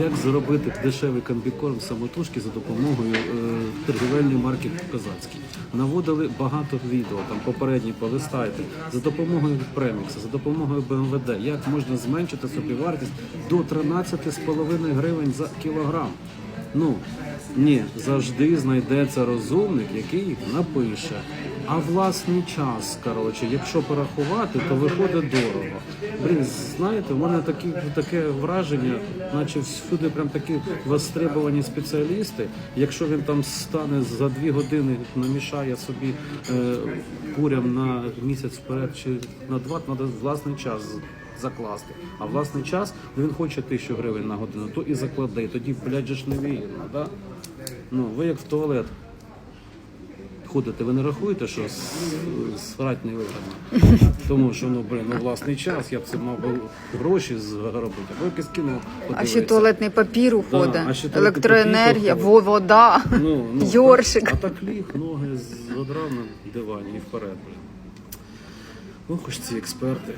як зробити дешевий комбікорм самотужки за допомогою е, торгівельної марки Козацький. Наводили багато відео, там попередні полистайте, за допомогою премікса, за допомогою БМВД, як можна зменшити собі вартість до 13,5 гривень за кілограм. Ну ні, завжди знайдеться розумник, який напише. А власний час, коротше, якщо порахувати, то виходить дорого. Блін, знаєте, у мене такі, таке враження, наче всюди прям такі востребовані спеціалісти. Якщо він там стане за дві години, намішає собі е, курям на місяць вперед чи на два, треба власний час закласти. А власний час, ну, він хоче тисячу гривень на годину, то і заклади. Тоді, блядь, же ж невірно, да? Ну, ви як в туалет ходите, ви не рахуєте, що срать не виграно. Тому що ну блин, ну власний час, я б це мав гроші заробити, або якесь кіно А ще туалетний папір уходить, а ще туалетний електроенергія, папір вода, Ну, ну, йоршик. А так ліг, ноги задрав на дивані і вперед, блін. Ну, хоч ці експерти.